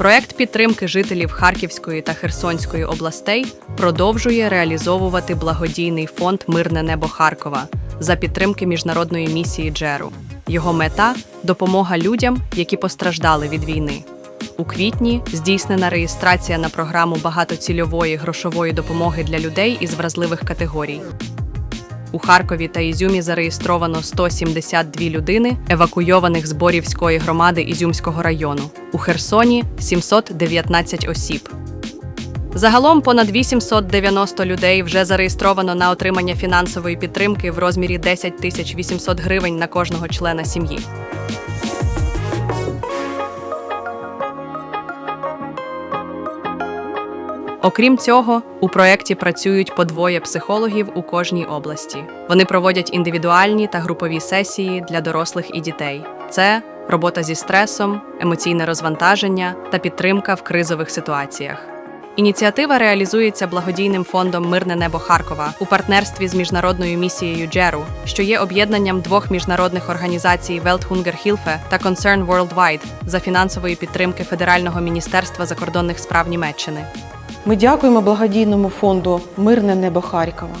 Проект підтримки жителів Харківської та Херсонської областей продовжує реалізовувати благодійний фонд Мирне небо Харкова за підтримки міжнародної місії Джеру. Його мета допомога людям, які постраждали від війни. У квітні здійснена реєстрація на програму багатоцільової грошової допомоги для людей із вразливих категорій. У Харкові та Ізюмі зареєстровано 172 людини, евакуйованих з Борівської громади Ізюмського району. У Херсоні 719 осіб. Загалом понад 890 людей вже зареєстровано на отримання фінансової підтримки в розмірі 10 тисяч 800 гривень на кожного члена сім'ї. Окрім цього, у проєкті працюють по двоє психологів у кожній області. Вони проводять індивідуальні та групові сесії для дорослих і дітей. Це робота зі стресом, емоційне розвантаження та підтримка в кризових ситуаціях. Ініціатива реалізується благодійним фондом Мирне небо Харкова у партнерстві з міжнародною місією Джеру, що є об'єднанням двох міжнародних організацій Welthungerhilfe та Concern Worldwide за фінансової підтримки Федерального міністерства закордонних справ Німеччини. Ми дякуємо благодійному фонду Мирне небо Харкова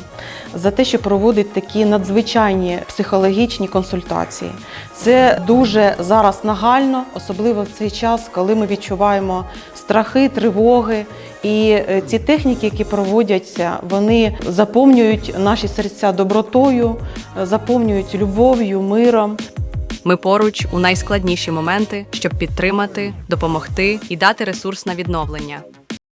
за те, що проводить такі надзвичайні психологічні консультації. Це дуже зараз нагально, особливо в цей час, коли ми відчуваємо страхи, тривоги. І е, ці техніки, які проводяться, вони заповнюють наші серця добротою, заповнюють любов'ю, миром. Ми поруч у найскладніші моменти, щоб підтримати, допомогти і дати ресурс на відновлення.